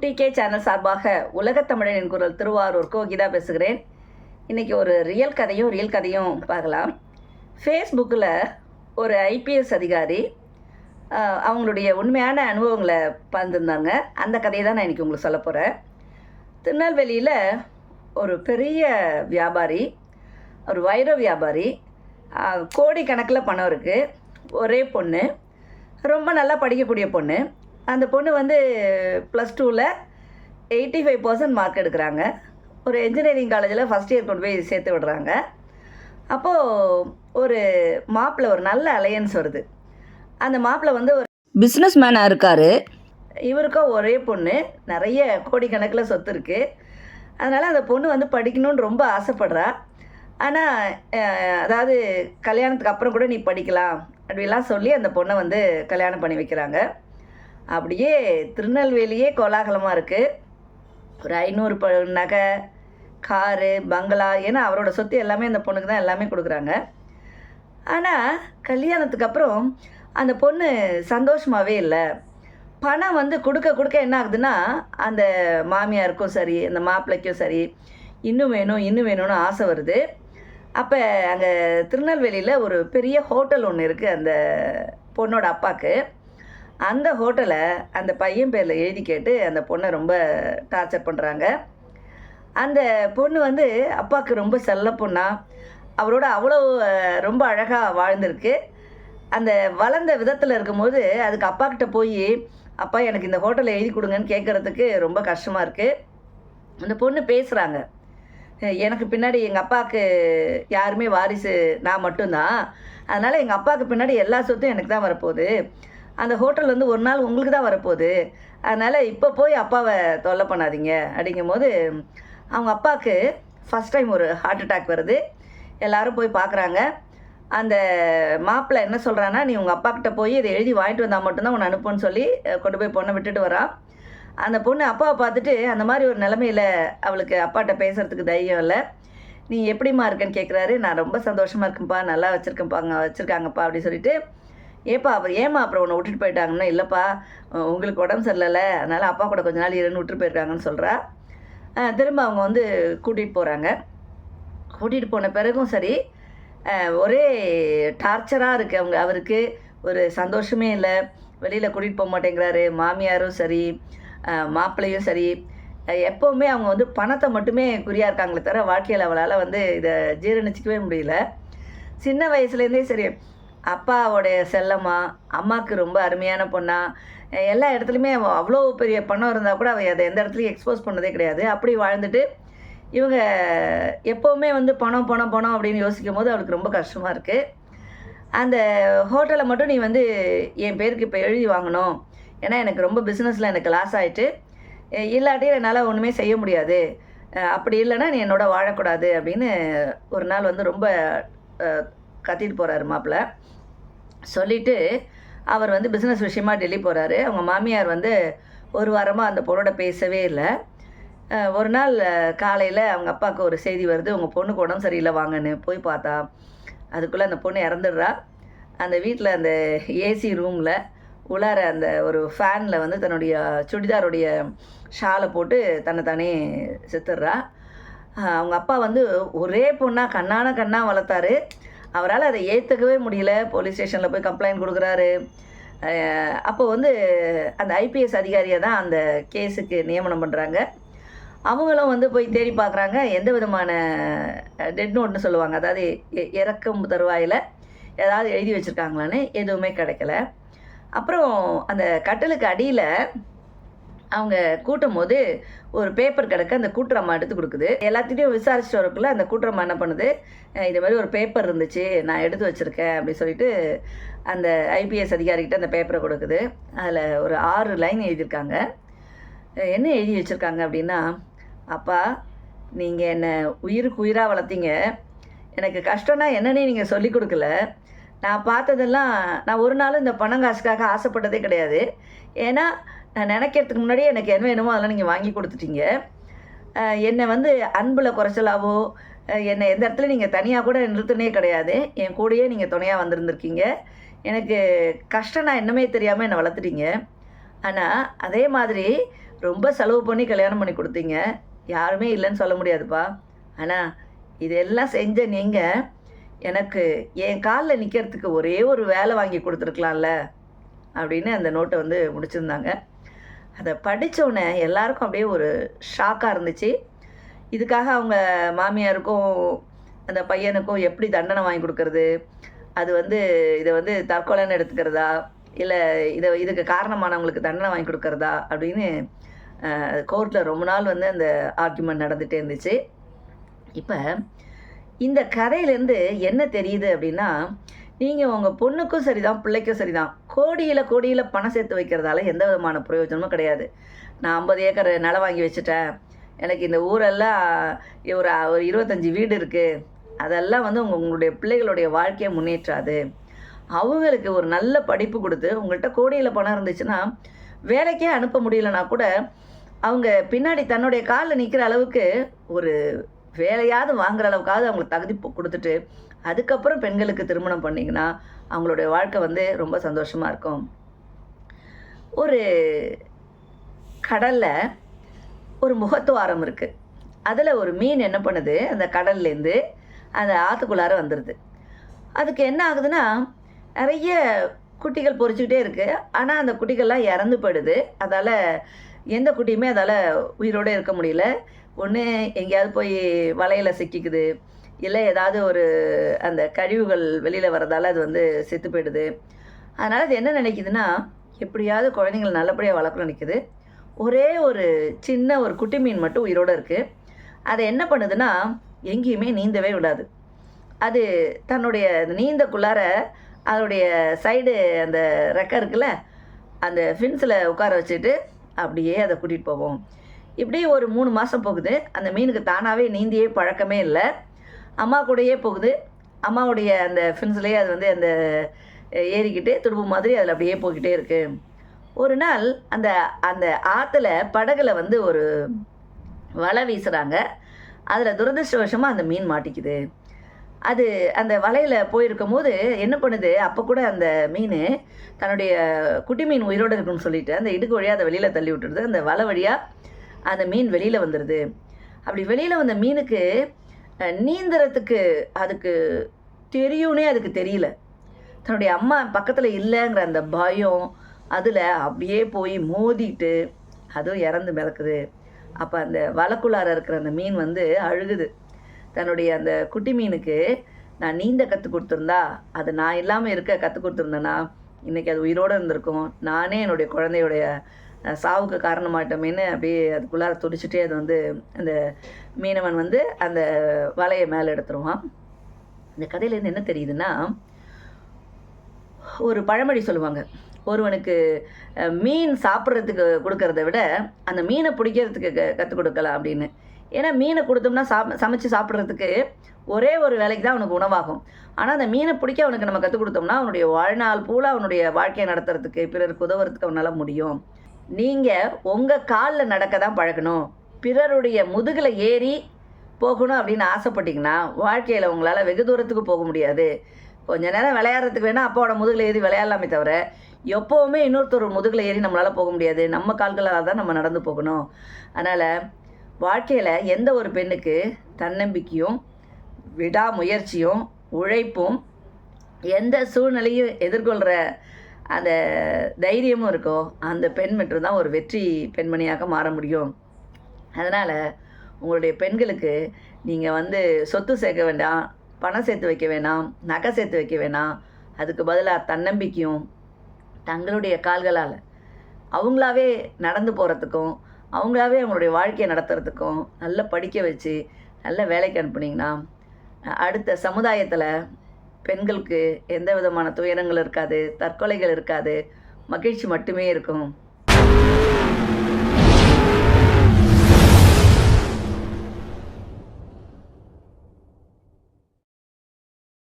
UDK channel சார்பாக உலகத்தமிழனின் குரல் திருவாரூர் கோகிதா பேசுகிறேன். இன்றைக்கி ஒரு ரியல் கதையும் ரியல் கதையும் பார்க்கலாம். ஃபேஸ்புக்கில் ஒரு ஐபிஎஸ் அதிகாரி அவங்களுடைய உண்மையான அனுபவங்களை பகிர்ந்திருந்தாங்க. அந்த கதையை தான் நான் இன்றைக்கி உங்களுக்கு சொல்ல போகிறேன் திருநெல்வேலியில் ஒரு பெரிய வியாபாரி ஒரு வைர வியாபாரி கோடி கோடிக்கணக்கில் பணம் இருக்குது ஒரே பொண்ணு. ரொம்ப நல்லா படிக்கக்கூடிய பொண்ணு. அந்த பொண்ணு வந்து ப்ளஸ் டூவில் எயிட்டி ஃபைவ் பர்சன்ட் மார்க் எடுக்கிறாங்க. ஒரு இன்ஜினியரிங் காலேஜில் ஃபஸ்ட் இயர் கொண்டு போய் சேர்த்து விடுறாங்க. அப்போது ஒரு மாப்பிள்ளை ஒரு நல்ல அலையன்ஸ் வருது. அந்த மாப்பிள்ளை வந்து ஒரு பிஸ்னஸ் மேனாக இருக்கார். இவருக்கும் ஒரே பொண்ணு. நிறைய கோடிக்கணக்கில் சொத்து இருக்குது அதனால் அந்த பொண்ணு வந்து படிக்கணும்னு ரொம்ப ஆசைப்படுறா. ஆனால் அதாவது கல்யாணத்துக்கு அப்புறம் கூட நீ படிக்கலாம் அப்படிலாம் சொல்லி அந்த பொண்ணை வந்து கல்யாணம் பண்ணி வைக்கிறாங்க. அப்படியே திருநெல்வேலியே கோலாகலமாக இருக்குது ஒரு ஐநூறு ப நகை காரு பங்களா ஏன்னா அவரோட சொத்து எல்லாமே அந்த பொண்ணுக்கு தான் எல்லாமே கொடுக்குறாங்க. ஆனால் கல்யாணத்துக்கு அப்புறம் அந்த பொண்ணு சந்தோஷமாகவே இல்லை. பணம் வந்து கொடுக்க கொடுக்க என்ன ஆகுதுன்னா அந்த மாமியாருக்கும் சரி அந்த மாப்பிள்ளைக்கும் சரி இன்னும் வேணும் இன்னும் வேணும்னு ஆசை வருது. அப்போ அங்கே திருநெல்வேலியில் ஒரு பெரிய ஹோட்டல் ஒன்று இருக்குது அந்த பொண்ணோட அப்பாவுக்கு அந்த ஹோட்டலை அந்த பையன் பேரில் எழுதி கேட்டு அந்த பொண்ணை ரொம்ப டார்ச்சர் பண்ணுறாங்க அந்த பொண்ணு வந்து அப்பாவுக்கு ரொம்ப செல்ல பொண்ணா. அவரோட அவ்வளோ ரொம்ப அழகாக வாழ்ந்திருக்கு. அந்த வளர்ந்த விதத்தில் இருக்கும்போது அதுக்கு அப்பாகிட்ட போய் அப்பா எனக்கு இந்த ஹோட்டலை எழுதி கொடுங்கன்னு கேட்குறதுக்கு ரொம்ப கஷ்டமாக இருக்குது அந்த பொண்ணு பேசுகிறாங்க எனக்கு பின்னாடி எங்கள் அப்பாவுக்கு யாருமே வாரிசு நான் மட்டும்தான். அதனால் எங்கள் அப்பாவுக்கு பின்னாடி எல்லா சொத்தும் எனக்கு தான் வரப்போகுது. அந்த ஹோட்டல் வந்து ஒரு நாள் உங்களுக்கு தான் வரப்போகுது. அதனால் இப்போ போய் அப்பாவை தொல்லை பண்ணாதீங்க. அப்படிங்கும்போது அவங்க அப்பாவுக்கு ஃபஸ்ட் டைம் ஒரு ஹார்ட் அட்டாக் வருது. எல்லாரும் போய் பார்க்குறாங்க. அந்த மாப்பிள்ளை என்ன சொல்கிறான்னா நீ உங்கள் அப்பா கிட்ட போய் இதை எழுதி வாங்கிட்டு வந்தால் மட்டும்தான் உன்னை அனுப்புன்னு சொல்லி கொண்டு போய் பொண்ணை விட்டுட்டு வரான். அந்த பொண்ணு அப்பாவை பார்த்துட்டு அந்த மாதிரி ஒரு நிலமையில அவளுக்கு அப்பாட்ட பேசுகிறதுக்கு தைரியம் இல்லை. நீ எப்படிம்மா இருக்கேன்னு கேட்குறாரு நான் ரொம்ப சந்தோஷமாக இருக்கேன்ப்பா நல்லா வச்சுருக்கேன்ப்பாங்க வச்சுருக்காங்கப்பா. அப்படின்னு சொல்லிட்டு ஏப்பா அப்புறம் ஏம்மா அப்புறம் உன்னை விட்டுட்டு போயிட்டாங்கன்னா? இல்லைப்பா உங்களுக்கு உடம்பு சரியில்லை அதனால் அப்பா கூட கொஞ்ச நாள் இருன்னு விட்டுட்டு போயிருக்காங்கன்னு சொல்கிறா திரும்ப அவங்க வந்து கூட்டிகிட்டு போகிறாங்க கூட்டிகிட்டு போன பிறகும் சரி ஒரே டார்ச்சராக இருக்குது அவங்க அவருக்கு. ஒரு சந்தோஷமே இல்லை. வெளியில் கூட்டிகிட்டு போக மாட்டேங்கிறாரு. மாமியாரும் சரி மாப்பிள்ளையும் சரி. எப்போவுமே அவங்க வந்து பணத்தை மட்டுமே குறியாக இருக்காங்களே தவிர வாழ்க்கையில் அவளால் வந்து இதை ஜீரணிச்சிக்கவே முடியல. சின்ன வயசுலேருந்தே சரி அப்பாவோடைய செல்லம்மா அம்மாவுக்கு ரொம்ப அருமையான பொண்ணா. எல்லா இடத்துலையுமே அவள் அவ்வளோ பெரிய பணம் இருந்தால் கூட அவள் அதை எந்த இடத்துலையும் எக்ஸ்போஸ் பண்ணதே கிடையாது. அப்படி வாழ்ந்துட்டு இவங்க எப்போவுமே வந்து பணம் பணம் பணம் அப்படின்னு யோசிக்கும் போது அவளுக்கு ரொம்ப கஷ்டமாக இருக்குது அந்த ஹோட்டலை மட்டும் நீ வந்து என் பேருக்கு இப்போ எழுதி வாங்கணும். ஏன்னா எனக்கு ரொம்ப பிஸ்னஸில் எனக்கு லாஸ் ஆகிட்டு இல்லாட்டியும் இல்லாட்டி என்னால் ஒன்றுமே செய்ய முடியாது. அப்படி இல்லைன்னா நீ என்னோட வாழக்கூடாது அப்படின்னு ஒரு நாள் வந்து ரொம்ப கத்திட்டு போகிறாரு மாப்பிள்ளை. சொல்லிவிட்டு அவர் வந்து பிஸ்னஸ் விஷயமா டெல்லி போகிறாரு அவங்க மாமியார் வந்து ஒரு வாரமாக அந்த பொண்ணோட பேசவே இல்லை. ஒரு நாள் காலையில் அவங்க அப்பாவுக்கு ஒரு செய்தி வருது. உங்கள் பொண்ணுக்கு உடம்பு சரியில்லை வாங்கன்னு போய் பார்த்தா அதுக்குள்ளே அந்த பொண்ணு இறந்துடுறா. அந்த வீட்டில் அந்த ஏசி ரூமில் உள்ளார அந்த ஒரு ஃபேனில் வந்து தன்னுடைய சுடிதாருடைய ஷாலை போட்டு தன்னை தானே செத்துடுறா. அவங்க அப்பா வந்து ஒரே பொண்ணாக கண்ணான கண்ணாக வளர்த்தாரு. அவரால் அதை ஏற்றுக்கவே முடியல. போலீஸ் ஸ்டேஷனில் போய் கம்ப்ளைண்ட் கொடுக்குறாரு. அப்போ வந்து அந்த ஐபிஎஸ் அதிகாரியை தான் அந்த கேஸுக்கு நியமனம் பண்ணுறாங்க அவங்களும் வந்து போய் தேடி பார்க்குறாங்க. எந்த விதமான டெட் நோட்னு சொல்லுவாங்க. அதாவது இறக்கும் தருவாயில் ஏதாவது எழுதி வச்சுருக்காங்களான்னு எதுவுமே கிடைக்கல. அப்புறம் அந்த கட்டலுக்கு அடியில் அவங்க கூட்டும் போது ஒரு பேப்பர் கிடக்க அந்த கூட்டுறம்மா எடுத்து கொடுக்குது. எல்லாத்திட்டையும் விசாரிச்சுட்டு வரக்குள்ள அந்த கூட்டுறம்மா என்ன பண்ணுது? இது மாதிரி ஒரு பேப்பர் இருந்துச்சு நான் எடுத்து வச்சுருக்கேன் அப்படின்னு சொல்லிட்டு அந்த ஐபிஎஸ் அதிகாரிகிட்ட அந்த பேப்பரை கொடுக்குது. அதில் ஒரு ஆறு லைன் எழுதியிருக்காங்க. என்ன எழுதி வச்சுருக்காங்க அப்படின்னா அப்பா நீங்கள் என்னை உயிருக்கு உயிராக வளர்த்தீங்க? எனக்கு கஷ்டம்னா என்னன்னே நீங்கள் சொல்லிக் கொடுக்கல. நான் பார்த்ததெல்லாம் நான் ஒரு நாளும் இந்த பணம் காசுக்காக ஆசைப்பட்டதே கிடையாது. ஏன்னா நான் நினைக்கிறதுக்கு முன்னாடியே எனக்கு என்ன வேணுமோ அதெல்லாம் நீங்கள் வாங்கி கொடுத்துட்டீங்க. என்னை வந்து அன்பில் குறைச்சலாவோ என்னை எந்த இடத்துல நீங்கள் தனியாக கூட நிறுத்தினே கிடையாது. என் கூடயே நீங்கள் துணையாக வந்திருந்திருக்கீங்க. எனக்கு கஷ்டம் நான் என்னமே தெரியாமல் என்னை வளர்த்துட்டீங்க. ஆனால் அதே மாதிரி ரொம்ப செலவு பண்ணி கல்யாணம் பண்ணி கொடுத்தீங்க. யாருமே இல்லைன்னு சொல்ல முடியாதுப்பா. ஆனால் இதெல்லாம் செஞ்ச நீங்கள் எனக்கு என் காலில் நிற்கிறதுக்கு ஒரே ஒரு வேலை வாங்கி கொடுத்துருக்கலாம்ல அப்படின்னு அந்த நோட்டை வந்து முடிச்சிருந்தாங்க. அதை படித்தோடனே எல்லாருக்கும் அப்படியே ஒரு ஷாக்காக இருந்துச்சு. இதுக்காக அவங்க மாமியாருக்கும் அந்த பையனுக்கும் எப்படி தண்டனை வாங்கி கொடுக்கறது? அது வந்து இதை வந்து தற்கொலைன்னு எடுத்துக்கிறதா? இல்லை இதை இதுக்கு காரணமானவங்களுக்கு தண்டனை வாங்கி கொடுக்கறதா? அப்படின்னு கோர்ட்டில் ரொம்ப நாள் வந்து அந்த ஆர்குமெண்ட் நடந்துகிட்டே இருந்துச்சு. இப்போ இந்த கதையிலேருந்து என்ன தெரியுது அப்படின்னா நீங்கள் உங்கள் பொண்ணுக்கும் சரிதான் பிள்ளைக்கும் சரிதான். கோடியில் கோடியில் பணம் சேர்த்து வைக்கிறதால எந்த விதமான பிரயோஜனமும் கிடையாது. நான் ஐம்பது ஏக்கர் நிலம் வாங்கி வச்சுட்டேன். எனக்கு இந்த ஊரெல்லாம் ஒரு ஒரு இருபத்தஞ்சி வீடு இருக்குது அதெல்லாம் வந்து உங்கள் உங்களுடைய பிள்ளைகளுடைய வாழ்க்கையை முன்னேற்றாது. அவங்களுக்கு ஒரு நல்ல படிப்பு கொடுத்து உங்கள்கிட்ட கோடியில் பணம் இருந்துச்சுன்னா வேலைக்கே அனுப்ப முடியலனா கூட அவங்க பின்னாடி தன்னுடைய காலில் நிற்கிற அளவுக்கு ஒரு வேலையாவது வாங்குற அளவுக்காவது அவங்களுக்கு தகுதி கொடுத்துட்டு அதுக்கப்புறம் பெண்களுக்கு திருமணம் பண்ணிங்கன்னா அவங்களுடைய வாழ்க்கை வந்து ரொம்ப சந்தோஷமாக இருக்கும். ஒரு கடலில் ஒரு முகத்துவாரம் இருக்குது அதில் ஒரு மீன் என்ன பண்ணுது? அந்த கடல்லேருந்து அந்த ஆற்றுக்குள்ளார வந்துடுது அதுக்கு என்ன ஆகுதுன்னா நிறைய குட்டிகள் பொறிச்சுக்கிட்டே இருக்குது ஆனால் அந்த குட்டிகள்லாம் இறந்து போயிடுது. அதால் எந்த குட்டியுமே அதால் உயிரோடு இருக்க முடியல. ஒன்று எங்கேயாவது போய் வலையில் சிக்கிக்குது. இல்லை ஏதாவது ஒரு அந்த கழிவுகள் வெளியில் வரதால அது வந்து செத்து போயிடுது. அதனால் அது என்ன நினைக்குதுன்னா எப்படியாவது குழந்தைங்களை நல்லபடியாக வளர்க்கணும்னு நினைக்குது. ஒரே ஒரு சின்ன ஒரு குட்டி மீன் மட்டும் உயிரோடு இருக்குது அதை என்ன பண்ணுதுன்னா எங்கேயுமே நீந்தவே விடாது. அது தன்னுடைய அந்த நீந்தக்குள்ளார அதனுடைய சைடு அந்த ரெக்கை இருக்குல்ல அந்த ஃபின்ஸில் உட்கார வச்சுட்டு அப்படியே அதை கூட்டிகிட்டு போவோம். இப்படி ஒரு மூணு மாதம் போகுது. அந்த மீனுக்கு தானாகவே நீந்தியே பழக்கமே இல்லை. அம்மா கூடயே போகுது. அம்மாவுடைய அந்த ஃபின்ஸ்லேயே அது வந்து அந்த ஏறிக்கிட்டு துடுப்பு மாதிரி அதில் அப்படியே போய்கிட்டே இருக்குது ஒரு நாள் அந்த அந்த ஆற்றுல படகுல வந்து ஒரு வலை வீசுகிறாங்க அதில் துரதிருஷ்டவசமாக அந்த மீன் மாட்டிக்குது. அது அந்த வலையில் போயிருக்கும் போது என்ன பண்ணுது? அப்போ கூட அந்த மீன் தன்னுடைய குட்டி மீன் உயிரோடு இருக்குன்னு சொல்லிட்டு அந்த இடுக்கு வழியாக அதை வெளியில் தள்ளி விட்டுருது. அந்த வலை வழியாக அந்த மீன் வெளியில் வந்துடுது அப்படி வெளியில் வந்த மீனுக்கு நீந்துறதுக்கு அதுக்கு தெரியும்னே அதுக்கு தெரியல. தன்னுடைய அம்மா பக்கத்தில் இல்லைங்கிற அந்த பயம் அதில் அப்படியே போய் மோதிட்டு அதுவும் இறந்து மிதக்குது. அப்போ அந்த வலக்குள்ளார இருக்கிற அந்த மீன் வந்து அழுகுது. தன்னுடைய அந்த குட்டி மீனுக்கு நான் நீந்த கற்றுக் கொடுத்துருந்தா அது நான் இல்லாமல் இருக்க கற்றுக் கொடுத்துருந்தேன்னா இன்றைக்கி அது உயிரோடு இருந்திருக்கும். நானே என்னுடைய குழந்தையுடைய சாவுக்கு காரணமாட்டோமேன்னு அப்படியே அதுக்குள்ளார துடிச்சிட்டே அது வந்து அந்த மீனவன் வந்து அந்த வலையை மேலே எடுத்துருவான். இந்த கதையிலேருந்து என்ன தெரியுதுன்னா ஒரு பழமொழி சொல்லுவாங்க. ஒருவனுக்கு மீன் சாப்பிட்றதுக்கு கொடுக்கறத விட அந்த மீனை பிடிக்கிறதுக்கு க கற்றுக் கொடுக்கலாம் அப்படின்னு. ஏன்னா மீனை கொடுத்தோம்னா சாப் சமைச்சு சாப்பிட்றதுக்கு ஒரே ஒரு வேலைக்கு தான் அவனுக்கு உணவாகும். ஆனால் அந்த மீனை பிடிக்க அவனுக்கு நம்ம கற்றுக் கொடுத்தோம்னா அவனுடைய வாழ்நாள் பூரா அவனுடைய வாழ்க்கையை நடத்துறதுக்கு பிறருக்கு உதவுறதுக்கு அவனால் முடியும். நீங்கள் உங்கள் காலில் நடக்க தான் பழகணும். பிறருடைய முதுகில் ஏறி போகணும் அப்படின்னு ஆசைப்பட்டீங்கன்னா வாழ்க்கையில் உங்களால் வெகு தூரத்துக்கு போக முடியாது. கொஞ்ச நேரம் விளையாடுறதுக்கு வேணால் அப்பாவோட முதுகில் ஏறி விளையாடலாமே தவிர எப்போவுமே இன்னொருத்தர் முதுகில் ஏறி நம்மளால் போக முடியாது. நம்ம கால்களால் தான் நம்ம நடந்து போகணும். அதனால் வாழ்க்கையில் எந்த ஒரு பெண்ணுக்கு தன்னம்பிக்கையும் விடாமுயற்சியும் உழைப்பும் எந்த சூழ்நிலையும் எதிர்கொள்கிற அந்த தைரியமும் இருக்கோ அந்த பெண் மட்டும்தான் ஒரு வெற்றி பெண்மணியாக மாற முடியும். அதனால் உங்களுடைய பெண்களுக்கு நீங்கள் வந்து சொத்து சேர்க்க வேண்டாம் பணம் சேர்த்து வைக்க வேணாம் நகை சேர்த்து வைக்க வேணாம். அதுக்கு பதிலாக தன்னம்பிக்கையும் தங்களுடைய கால்களால். அவங்களாவே நடந்து போகிறதுக்கும் அவங்களாவே அவங்களுடைய வாழ்க்கையை நடத்துறதுக்கும் நல்லா படிக்க வச்சு நல்ல வேலைக்கு அனுப்புனீங்கன்னா அடுத்த சமுதாயத்தில் பெண்களுக்கு எந்த விதமான துயரங்கள் இருக்காது தற்கொலைகள் இருக்காது மகிழ்ச்சி மட்டுமே இருக்கும்.